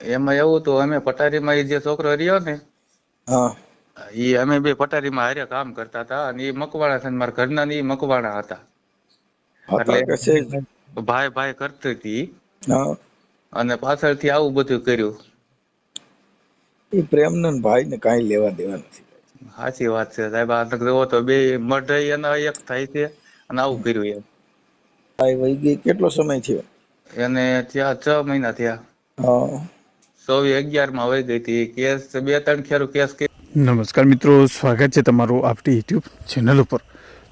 એમાં એવું તો અમે પટારીમાં એ જે છોકરો રહ્યો ને હા. ઈ અમે બે પટારીમાં હારે કામ કરતા હતા અને એ મકવાણા છે મારા ઘરના ને એ મકવાણા હતા. એટલે-. ભાઈ ભાઈ કરતી હતી. અને પાછળથી આવું બધું કર્યું. એ પ્રેમને ને ભાઈને કાંઈ લેવા દેવા નથી. સાચી વાત છે સાહેબ આ જોવો તો બે મઢાઈ એના એક થાય છે અને આવું કર્યું એમ. ભાઈ વહી ગઈ કેટલો સમય થયો? એને ત્યાં છ મહિના થયા. હા. ચોવીસ અગિયારમાં વહી ગઈ હતી. કેસ, બે ત્રણ ખેરું કેસ નમસ્કાર મિત્રો, સ્વાગત છે તમારું આપણી યુટ્યુબ ચેનલ ઉપર.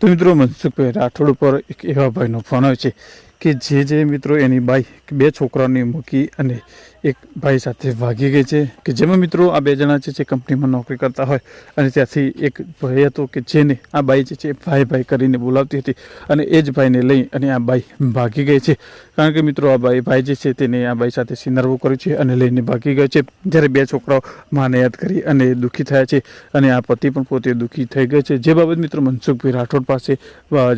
તો મિત્રો, મનસુખભાઈ રાઠોડ ઉપર એક એવા ભાઈનો ફોન આવે છે. કે જે જે મિત્રો એની બાઈ બે છોકરાઓને મૂકી અને એક ભાઈ સાથે ભાગી ગઈ છે, કે જેમાં મિત્રો આ બે જણા છે જે કંપનીમાં નોકરી કરતા હોય. અને ત્યાંથી એક ભાઈ હતો કે જેને આ બાઈ જે છે ભાઈ ભાઈ કરીને બોલાવતી હતી અને એ જ ભાઈને લઈ અને આ બાઈ ભાગી ગઈ છે. કારણ કે મિત્રો આ ભાઈ ભાઈ જે છે તેને આ બાઈ સાથે સિનારવો કર્યું છે અને લઈને ભાગી ગયો છે. જ્યારે બે છોકરાઓ માને યાદ કરી અને દુઃખી થયા છે અને આ પતિ પણ પોતે દુઃખી થઈ ગયો છે. જે બાબત મિત્રો મનસુખભાઈ રાઠોડ પાસે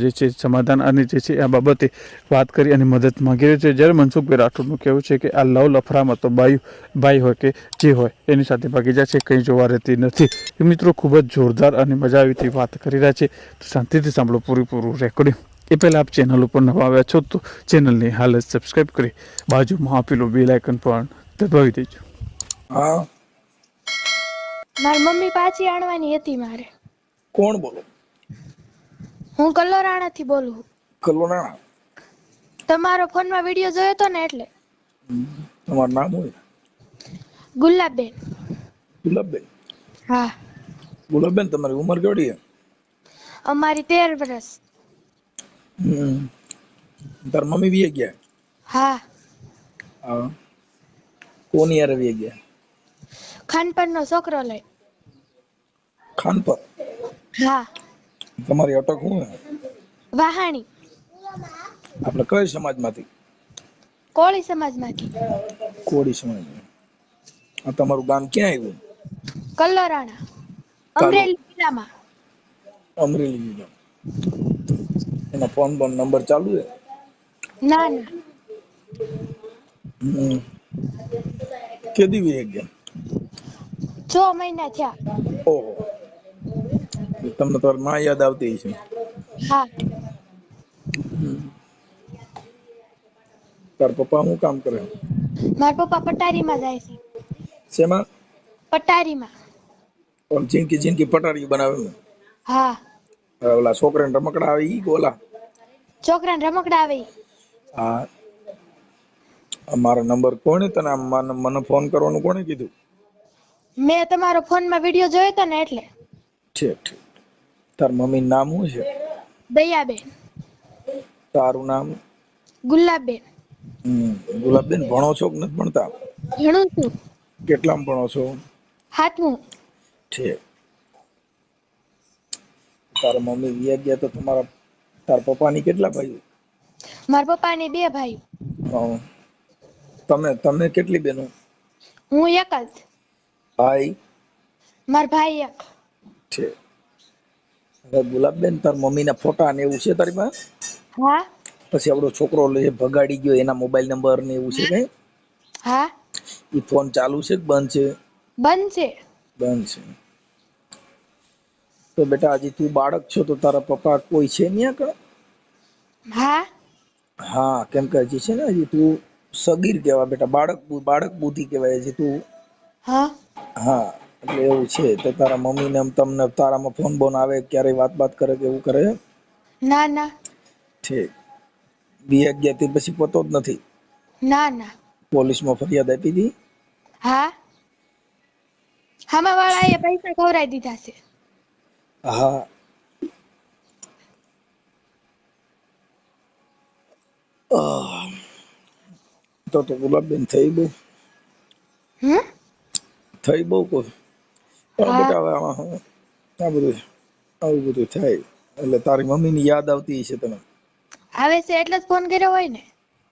જે છે સમાધાન અને જે છે આ બાબતે વાત કરી અને મદદ માંગી રહ્યો છે. જ્યારે મનસુખભાઈ રાઠોડનું કહેવું છે કે આ લવ લફરામાં તો બાઈ ભાઈ હોય કે જે હોય એની સાથે ભાગી જાય છે કંઈ જોવા રહેતી નથી. એ મિત્રો ખૂબ જ જોરદાર અને મજા આવી તેવી વાત કરી રહ્યા છે. તો શાંતિથી સાંભળો પૂરેપૂરું રેકોર્ડિંગ એ પહેલાં આપ ચેનલ ઉપર નવા આવ્યા છો તો ચેનલની હાલ જ સબસ્ક્રાઈબ કરી બાજુમાં આપેલું બેલ આઇકન પણ દબાવી દેજો. હા. મારી મમ્મી પાછી આણવાની હતી મારે. કોણ બોલો? હું કલોરાણાથી બોલું. કલોના તમારો ફોનમાં વીડિયો જોયો તો ને એટલે? તમારું નામ હોય ગુલાબબેન ગુલાબબેન હા. ગુલાબબેન તમારી ઉંમર કેવડી છે? અમારી તેર વર્ષ. હમ. તાર મમ્મી વી ગયા? હા. હા. કોની યાર વી ગયા? ખાનપણનો છોકરો લઈ ખાનપર હા. તમારી અટક શું વાહાણી. આપણે કઈ સમાજમાંથી? કોળી સમાજમાંથી. કોળી સમાજ આ તમારું ગામ ક્યાં આવ્યું? કલોરાણા અમરેલી જિલ્લામાં. અમરેલી જિલ્લા એનો ફોન બોન નંબર ચાલુ છે? ના ના. કેદી વી ગયા? છ મહિના થયા. ઓહો. તમને તો માં યાદ આવતી છે હા. તાર પપ્પા શું કામ કરે? મારા પપ્પા પટારીમાં જાય છે. શેમાં? પટારીમાં. ઓમ જિંદગી જિંદગી પટારી બનાવે ને? હા. ઓલા છોકરાને રમકડા આવે ઈ ગોલા છોકરાને રમકડા આવે હા. મારો નંબર કોણે તને? મને ફોન કરવાનું કોણે કીધું? મેં તમારો ફોનમાં વીડિયો જોયો તો ને એટલે. ઠીક ઠીક. તાર મમ્મી નામ શું છે? દયાબેન. તારું નામ? ગુલાબબેન. ગુલાબબેન ભણો છો કે નથી ભણતા? ભણું છું. કેટલામ ભણો છો? હાથમું. છે તારા મમ્મી વિયા ગયા તો તમારા તાર પપ્પાની કેટલા ભાઈઓ? મારા પપ્પાની બે ભાઈ હં. તમે તમે કેટલી બેનો હું એક જ. ભાઈ? મારા ભાઈ એક. છે હવે ગુલાબબેન તાર મમ્મીના ફોટા ને એવું છે તારી પાસે? હા. પછી આપણો છોકરો ભગાડી ગયો એના મોબાઈલ નંબર ને એવું છે કઈ? હા? ઈ ફોન ચાલુ છે કે બંધ છે? બંધ છે. બંધ છે. તો બેટા હજી તું બાળક છો તો તારા પપ્પા કોઈ છે નહીં આગળ હા? હા કેમ કે હજી છે ને હજી તું સગીર કહેવાય બેટા બાળક બાળક બુદ્ધિ કહેવાય હજી તું. હા? હા એટલે એવું છે. તો તારા મમ્મી ને તમને તારામાં ફોન બોન આવે ક્યારેય વાત બાત કરે કે એવું કરે? ના ના. ઠીક. બી અગિયારથી પછી પતો જ નથી. ના ના. પોલીસમાં ફરિયાદ આપી હતી હા? હામા વાળાએ પૈસા ખવડાવી દીધા છે. હા. તો તો ગુલાબબેન થઈ બહુ. હમ? થઈ બહુ કોઈ. બેટા હવે આ બધું આવું બધું થાય. એટલે તારી મમ્મીની યાદ આવતી હશે તને. આવે છે એટલે જ ફોન કર્યો હોય ને?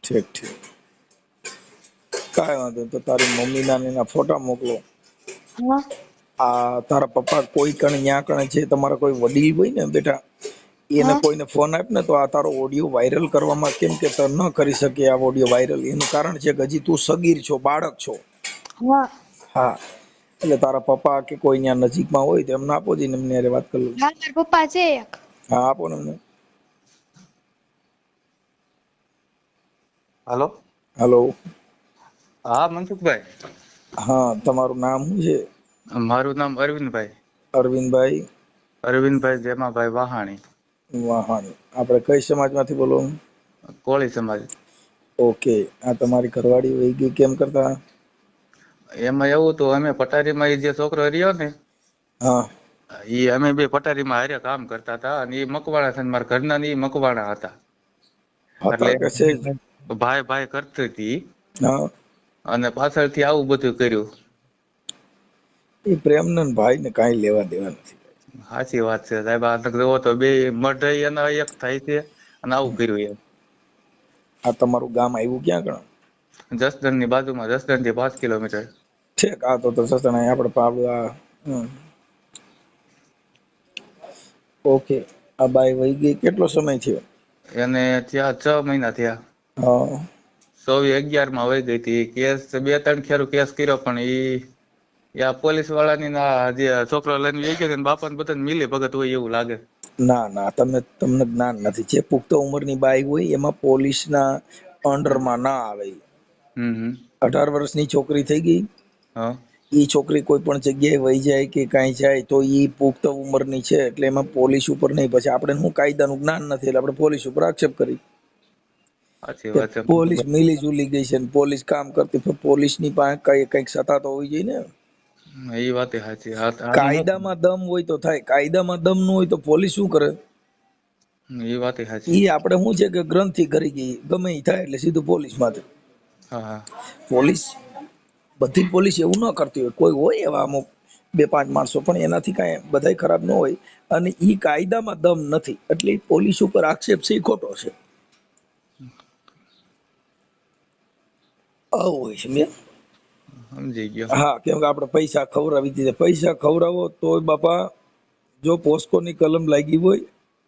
ઠીક ઠીક. કાંઈ વાંધો તો તારી મમ્મીના ને એના ફોટા મોકલો. હા. આ તારા પપ્પા કોઈ કણ ન્યા કણ છે તમારા કોઈ વડીલ હોય ને બેટા એને કોઈને ફોન આપ ને તો આ તારો ઓડિયો વાયરલ કરવામાં કેમ કે તે ન કરી શકે આ ઓડિયો વાયરલ એનું કારણ છે કે હજી તું સગીર છો બાળક છો. હા. એટલે તારા પપ્પા કે કોઈ ત્યાં નજીકમાં હોય તો એમને આપો જઈને એમને વાત કરી લઉં. હા પપ્પા છે એક. હા આપો ને હાલો? હાલો. હા મનસુખભાઈ. હા તમારું નામ શું છે? મારું નામ અરવિંદભાઈ. અરવિંદભાઈ? અરવિંદભાઈ જેમાભાઈ વાહાણી. વાહાણી. આપણે કઈ સમાજમાંથી બોલો? કોળી સમાજ. ઓકે. આ તમારી ઘરવાળી વહી ગઈ કેમ કરતા? એમાં એવું હતું અમે પટારીમાં એ જે છોકરો રહ્યો ને હા. એ અમે બે પટારીમાં હારે કામ કરતા હતા અને એ મકવાણા છે મારા ઘરના ને એ મકવાણા હતા. જ? ભાઈ ભાઈ કરતી હતી. અને પાછળથી આવું બધું કર્યું. એ પ્રેમનંદ ભાઈ ને કાંઈ લેવા દેવા નથી. સાચી વાત છે સાહેબ. આ જોવો તો બે મઢઈ અને એક થાય છે અને આવું કર્યું એમ. આ તમારું ગામ આવ્યું ક્યાં ગણ? જસદણની બાજુમાં જસદણથી પાંચ કિલોમીટર. ઠેક આ તો તો સસણા આપણે પાવડું. ઓકે આ બાઈ વહી ગઈ. કેટલો સમય થયો? એને ત્યાં છ મહિના થયા. ચોવીસ અગિયારમાં વહી ગઈ હતી. કેસ બે ત્રણ ખેરું કેસ કર્યો પણ ઈ યા પોલીસ વાળાની ના જે છોકરો લઈને વહી ગયો બાપા ને બધા મિલી ભગત હોય એવું લાગે. ના ના તમને તમને જ્ઞાન નથી. જે પુખ્ત ઉંમરની બાઈ હોય એમાં પોલીસના અંડરમાં ના આવે અઢાર વર્ષની છોકરી થઈ ગઈ. એ ઈ છોકરી કોઈ પણ જગ્યાએ વહી જાય કે કાંઈ જાય તો એ પુખ્ત ઉંમરની છે એટલે એમાં પોલીસ ઉપર નહીં. પછી આપણે શું કાયદાનું જ્ઞાન નથી એટલે આપણે પોલીસ ઉપર આક્ષેપ કરી. પોલીસ મિલી જુલી ગઈ છે ને પોલીસ કામ કરતી પણ પોલીસની પાસે કઈ કંઈક સત્તા તો હોવી જોઈએ ને એ વાત સાચી. કાયદામાં દમ હોય તો થાય. કાયદામાં દમ ન હોય તો પોલીસ શું કરે? એ વાત સાચી. એ આપણે શું છે કે ગ્રંથિ કરી ગઈ. ગમે એ થાય એટલે સીધું પોલીસ હા પોલીસ બધી પોલીસ એવું ન કરતી હોય. કોઈ હોય એવા અમુક બે પાંચ માણસો પણ એનાથી કાંઈ બધાય ખરાબ ન હોય. અને ઈ કાયદામાં દમ નથી. એટલે પોલીસ ઉપર આક્ષેપ છે એ ખોટો છે. આવું હોય છે સમજી ગયો. હા કેમ કે આપણે પૈસા ખવડાવી દીધા. પૈસા ખવડાવો તો બાપા જો પોસ્કોની કલમ લાગી હોય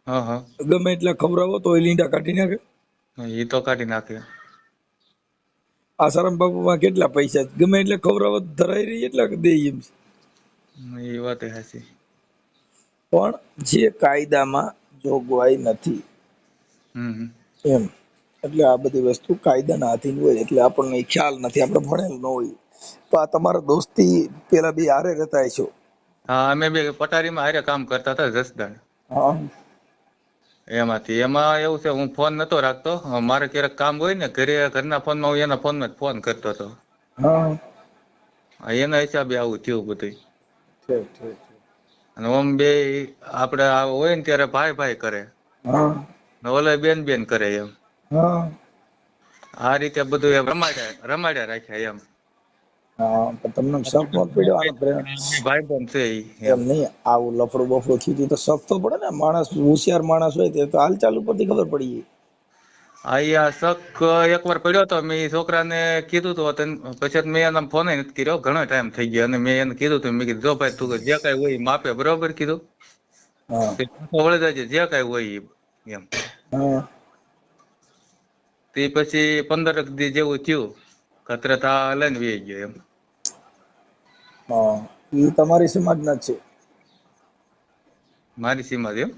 હા હા. ગમે એટલા ખવડાવો તોય લીંડા કાઢી નાખે. એ તો કાઢી નાખે. આસારામ બાપુમાં કેટલા પૈસા? ગમે એટલે ખવડાવો ધરાઈ રહી એટલા દે એમ. એ વાત સાચી. પણ જે કાયદામાં જોગવાઈ નથી. એમ. એટલે આ બધી વસ્તુ કાયદાના આધીન હોય એટલે આપણને ખ્યાલ નથી આપણે ભણેલ ન હોય તો આ તમારા દોસ્તી પેલા બે હારે રહેતા છો હા અમે બે પટારીમાં હારે કામ કરતા હતા જસદણ. હા. એમાંથી. એમાં એવું છે હું ફોન નતો રાખતો. મારે ક્યારેક કામ હોય ને ઘરે ઘરના ફોનમાં હું એના ફોનમાં ફોન કરતો હતો. હા. એના હિસાબે આવું થયું બધું ઠીક ઠીક ઠીક. અને ઓમ બે આપણે હોય ને ત્યારે ભાઈ ભાઈ કરે. હા. ઓલે બેન બેન કરે એમ. આ રીતે બધું એમ રમાડ્યા રમાડ્યા રાખ્યા એમ. તમને શક ન પડ્યો. ભાઈ પણ છે એમ. નહીં આવું લફડું બફડું થયું તો શક તો પડે ને. માણસ હોશિયાર માણસ હોય તે તો હાલચાલ ઉપરથી ખબર પડી જાય અહીંયા શક એકવાર પડ્યો તો મેં છોકરાને કીધું તો પછી મેં એના ફોન નથી કર્યો. ઘણો ટાઈમ થઈ ગયો અને મેં એને કીધું તું મેં કીધું જો ભાઈ તું જે કાંઈ હોય માપે બરોબર કીધું. વળી જાય જે કાંઈ હોય એમ. તે પછી પંદર દી જેવું થયું. કતરતા લઈને વી ગયો એમ. હા એ તમારી સમાજના ના છે. મારી સીમા એમ?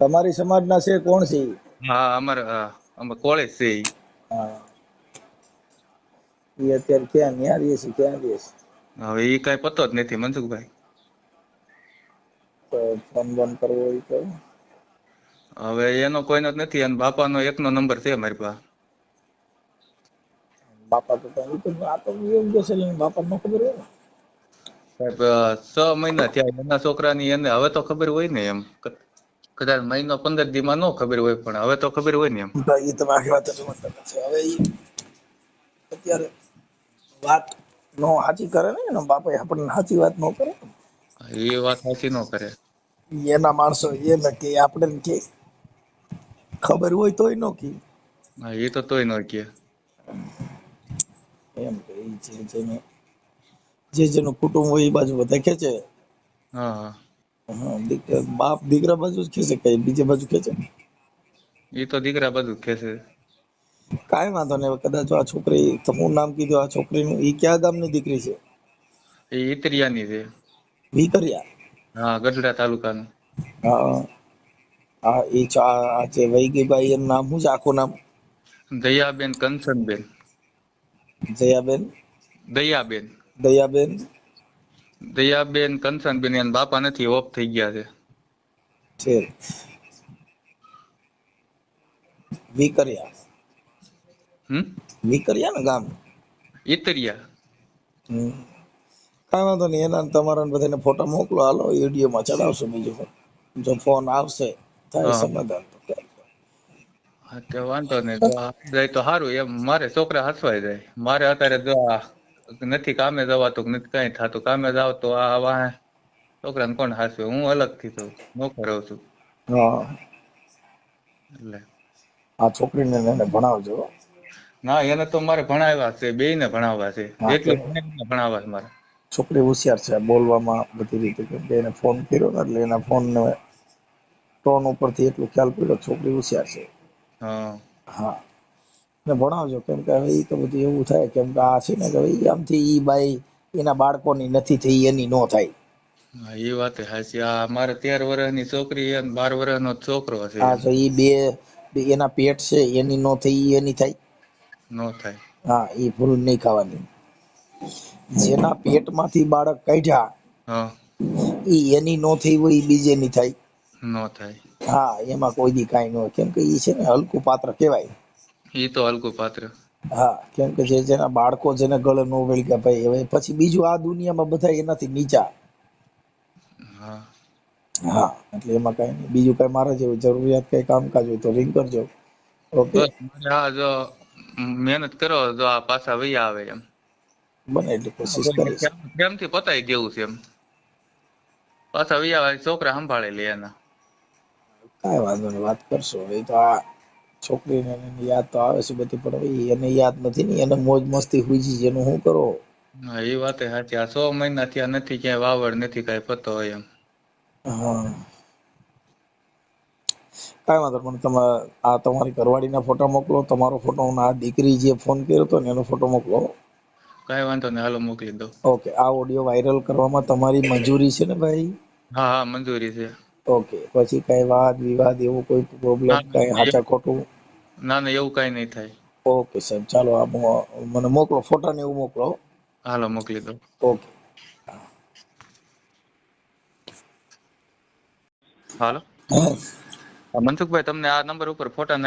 તમારી સમાજના છે કોણ છે હા અમારે અમે કોલેજ છે હા. એ અત્યારે ક્યાં ન્યા રહે છે ક્યાં રહે છે? હવે એ કઈ પતો જ નથી મનસુખભાઈ. તો ફોન બંધ કરવો હોય તો? હવે એનો કોઈનો જ નથી અને બાપાનો એકનો નંબર છે મારી પાસે. બાપા તો આ તો એવું છે બાપા ન ખબર હોય સાહેબ છ મહિના થયા એના છોકરાની એને હવે તો ખબર હોય ને એમ. કદાચ મહિનો પંદર દી માં ન ખબર હોય પણ હવે તો ખબર હોય ને એમ. એ તમે આખી વાત છે હવે અત્યારે વાત નો સાચી કરે ને એનો બાપા આપણને સાચી વાત નો કરે એ વાત સાચી નો કરે. એના માણસો એને કે આપણે કે. ખબર હોય તોય ન કે. એ તો તોય ન કે. એમ કે જે જેને જે જેનું કુટુંબ હોય એ બાજુ બધા ખેંચે. હા હા. હા દીકરા બાપ દીકરા બાજુ જ ખેંચે કઈ બીજી બાજુ ખેંચે? એ તો દીકરા બાજુ ખેંચે. કાંઈ વાંધો નહીં કદાચ આ છોકરી તમે નામ કીધું આ છોકરીનું એ કયા ગામની દીકરી છે? એ ઈતરિયાની છે. વિકરિયા હા ગઢડા તાલુકાનું. હા હા. એ ચા આ જે વૈગીભાઈ એનું નામ શું છે આખું નામ? દયાબેન કંચનબેન જયાબેન દયાબેન. દયાબેન? દયાબેન કંચનબેન એના બાપા નથી ઓફ થઈ ગયા છે. છે વિકરિયા. હમ? વિકરિયા ને ગામ? ઈતરિયા. હમ. કાંઈ વાંધો નહીં એના તમારા બધાને ફોટા મોકલો. હાલો વિડીયોમાં ચડાવશો બીજું જો ફોન આવશે થાય સમાધાન તો તે વાંધો નહીં તો જાય તો સારું એમ મારે છોકરા હસવાઈ જાય. મારે અત્યારે જો નથી કામે જવાતું નથી કઈ થતું કામે જાવ તો આ વાહે છોકરાને કોણ હાસવે? હું અલગથી તો નોકર રહું છું. હા. એટલે. આ છોકરીને એને ભણાવજો. ના એને તો મારે ભણાવ્યા છે બે ને ભણાવવા છે એટલે ભણાવવા છે મારે. છોકરી હોશિયાર છે બોલવામાં બધી રીતે બે ને એને ફોન કર્યો ને એટલે એના ફોન ને ટોન ઉપરથી એટલું ખ્યાલ પડ્યો છોકરી હોશિયાર છે. હા. હા. ને ભણાવજો કેમ કે હવે તો બધું એવું થાય કેમ કે આ છે ને કે ભાઈ આમથી ઈ બાઈ એના બાળકોની નથી થઈ એની નો થાય. હા, એ વાત હાચી આ મારે તેર વર્ષની છોકરી અને બાર વર્ષનો છોકરો છે. હા તો ઈ બે એના પેટ છે એની નો થઈ એની થાય. નો થાય. હા એ ભૂલ નહીં ખાવાની. જેના પેટમાંથી બાળક કાઢ્યા હા. ઈ એની નો થઈ હોય બીજે બીજેની થાય. નો થાય. હા એમાં કોઈ દી કાઈ નો હોય. કેમ કે ઈ છે ને હલકું પાત્ર કહેવાય. ઈ તો હલકું પાત્ર. હા કેમ કે જે જેના બાળકો જેને ગળે નો કે ભાઈ હવે પછી બીજું આ દુનિયામાં બધા એનાથી નીચા. હા. હા એટલે એમાં કઈ નહીં. બીજું કઈ મારે જેવું જરૂરિયાત કઈ કામકાજ હોય તો રિંગ કરજો. ઓકે? જો મહેનત કરો તો આ પાછા વૈયા આવે એમ. બને એટલી કોશિશ કરીશ. પ્રેમથી પતાવી દેવું છે એમ? પાછા વહી આવે છોકરા સંભાળે લે એના. કાંઈ વાંધો નહીં વાત કરશો. એ તો આ છોકરીને એની યાદ તો આવે છે બધી પણ હવે એને યાદ નથી ને એને મોજ મસ્તી હુઈ છે એનું શું કરો? હા એ વાત સાચી. આ સો મહિના થયા નથી ક્યાંય વાવડ નથી કાંઈ પતો હોય એમ. હા. કાંઈ વાંધો પણ તમે આ તમારી ઘરવાળીના ફોટા મોકલો તમારો ફોટો હું આ દીકરી જે ફોન કર્યો હતો ને એનો ફોટો મોકલો. કાંઈ વાંધો નહીં હાલો મોકલી દો ઓકે આ ઓડિયો વાયરલ કરવામાં તમારી મંજૂરી છે ને ભાઈ? હા હા મંજૂરી છે. ઓકે પછી કઈ વાદ વિવાદ એવું કોઈ પ્રોબ્લેમ કઈ હાચા ખોટું? ના ના એવું કઈ નહીં થાય. ઓકે સાહેબ ચાલો આ મને મોકલો ફોટા ને એવું મોકલો હાલો મોકલી દો ઓકે. હાલો. મનસુખભાઈ તમને આ નંબર ઉપર ફોટા